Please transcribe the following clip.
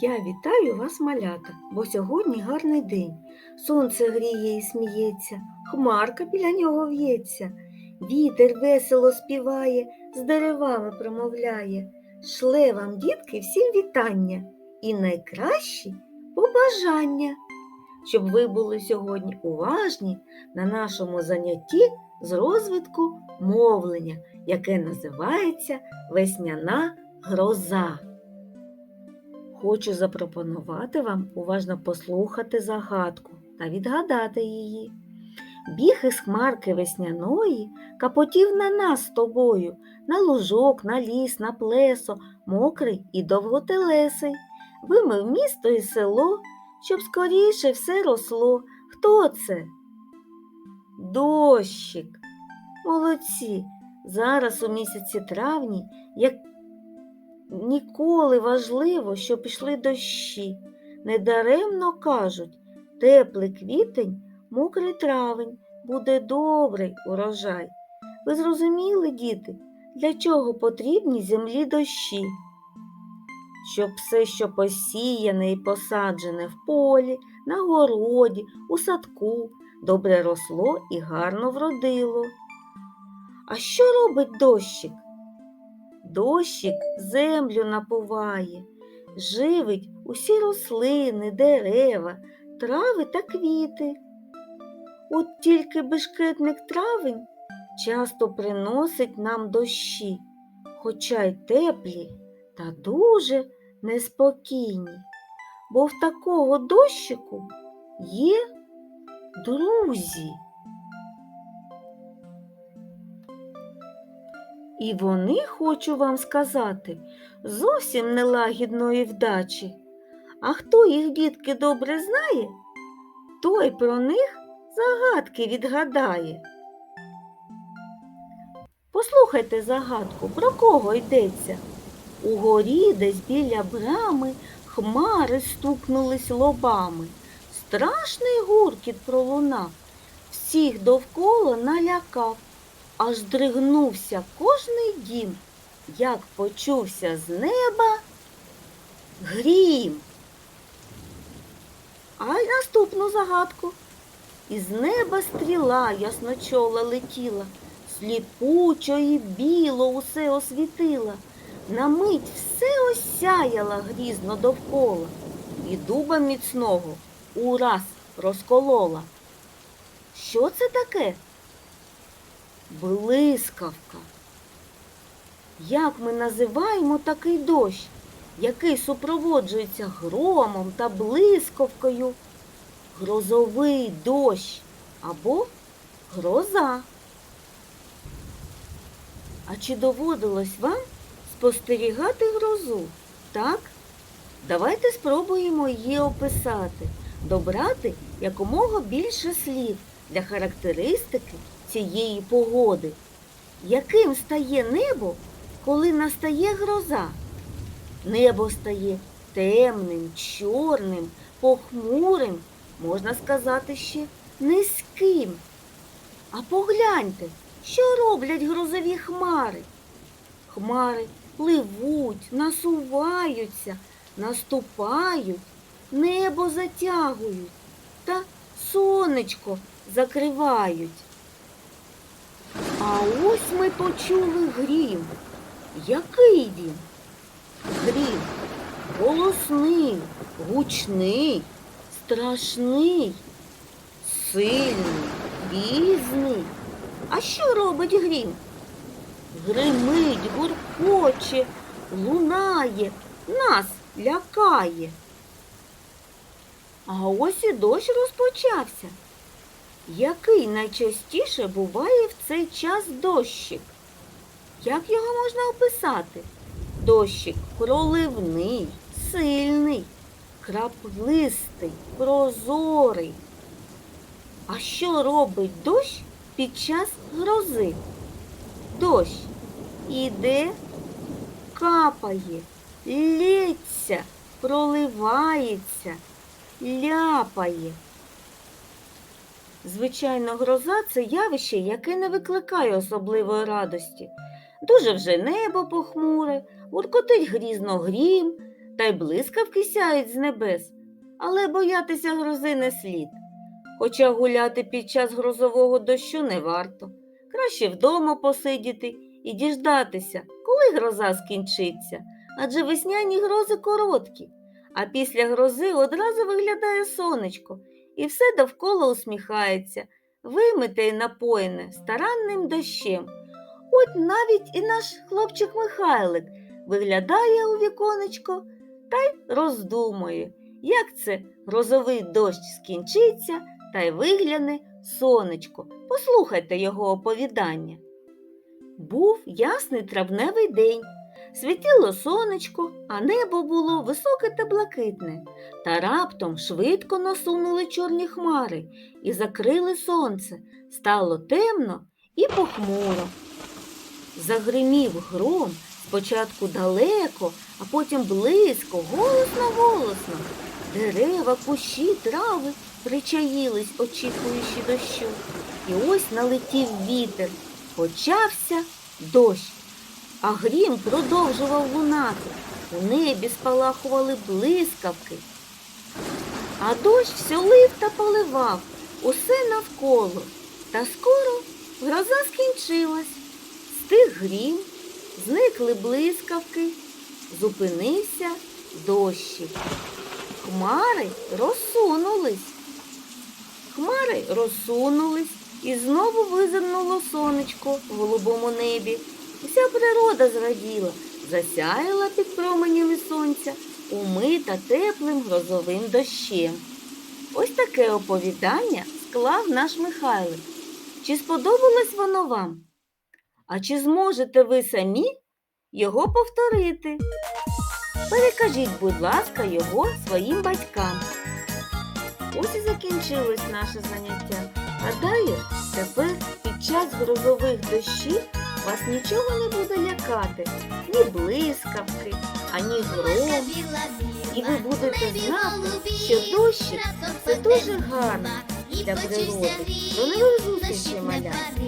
Я вітаю вас, малята, бо сьогодні гарний день. Сонце гріє і сміється, хмарка біля нього в'ється, вітер весело співає, з деревами промовляє. Шле вам, дітки, всім вітання і найкращі побажання, щоб ви були сьогодні уважні на нашому занятті з розвитку мовлення, яке називається весняна гроза. Хочу запропонувати вам уважно послухати загадку та відгадати її. Біг із хмарки весняної капотів на нас з тобою, на лужок, на ліс, на плесо, мокрий і довготелесий. Вимив місто і село, щоб скоріше все росло. Хто це? Дощик. Молодці. Зараз у місяці травні, як Ніколи важливо, що пішли дощі. Недаремно кажуть, теплий квітень, мокрий травень, буде добрий урожай. Ви зрозуміли, діти, для чого потрібні землі дощі? Щоб все, що посіяне і посаджене в полі, на городі, у садку, добре росло і гарно вродило. А що робить дощик? Дощик землю напуває, живить усі рослини, дерева, трави та квіти. От тільки бешкетник травень часто приносить нам дощі, хоча й теплі та дуже неспокійні, бо в такого дощику є друзі. І вони, хочу вам сказати, зовсім нелагідної вдачі. А хто їх, дітки, добре знає, той про них загадки відгадає. Послухайте загадку, про кого йдеться. Угорі десь біля брами хмари стукнулись лобами. Страшний гуркіт пролунав, всіх довкола налякав аж здригнувся кожний дім, як почувся з неба грім. А й наступну загадку. Із неба стріла ясночола летіла, сліпучо і біло усе освітила, на мить все осяяла грізно довкола, і дуба міцного ураз розколола. Що це таке? Блискавка. Як ми називаємо такий дощ, який супроводжується громом та блискавкою? Грозовий дощ або гроза. А чи доводилось вам спостерігати грозу? Так? Давайте спробуємо її описати, добрати якомога більше слів для характеристики цієї погоди. Яким стає небо, коли настає гроза? Небо стає темним, чорним, похмурим, можна сказати, ще низьким. А погляньте, що роблять грозові хмари. Хмари пливуть, насуваються, наступають, небо затягують та сонечко закривають. А ось ми почули грім. Який він? Грім голосний, гучний, страшний, сильний, різний. А що робить грім? Гримить, гуркоче, лунає, нас лякає. А ось і дощ розпочався. Який найчастіше буває цей час дощик? Як його можна описати? Дощик проливний, сильний, краплистий, прозорий. А що робить дощ під час грози? Дощ іде, капає, лється, проливається, ляпає. Звичайно, гроза це явище, яке не викликає особливої радості. Дуже вже небо похмуре, уркотить грізно грім, та й блискавки сяють з небес, але боятися грози не слід. Хоча гуляти під час грозового дощу не варто. Краще вдома посидіти і діждатися, коли гроза скінчиться, адже весняні грози короткі, а після грози одразу виглядає сонечко, і все довкола усміхається, вимите й напоєне старанним дощем. От навіть і наш хлопчик Михайлик виглядає у віконечко та й роздумує, як це грозовий дощ скінчиться та й вигляне сонечко. Послухайте його оповідання. Був ясний травневий день. Світило сонечко, а небо було високе та блакитне, та раптом швидко насунули чорні хмари і закрили сонце. Стало темно і похмуро. Загримів гром спочатку далеко, а потім близько, голосно голосно. Дерева, кущі, трави причаїлись, очікуючи дощу. І ось налетів вітер. Почався дощ. А грім продовжував лунати. У небі спалахували блискавки. А дощ все лив та поливав усе навколо. Та скоро гроза скінчилась. Стих грім, зникли блискавки, зупинився дощик. Хмари розсунулись. Хмари розсунулись і знову визирнуло сонечко в голубому небі. Вся природа зраділа, засяяла під променями сонця, умита теплим грозовим дощем. Ось таке оповідання склав наш Михайлик. Чи сподобалось воно вам? А чи зможете ви самі його повторити? Перекажіть, будь ласка, його своїм батькам. Ось і закінчилось наше заняття. Гадаю, тепер під час грозових дощів вас нічого не буде лякати, ні блискавки, ані гром. І ви будете знати, що дощик це дуже гарно для природи. До нових зустрічей, маля!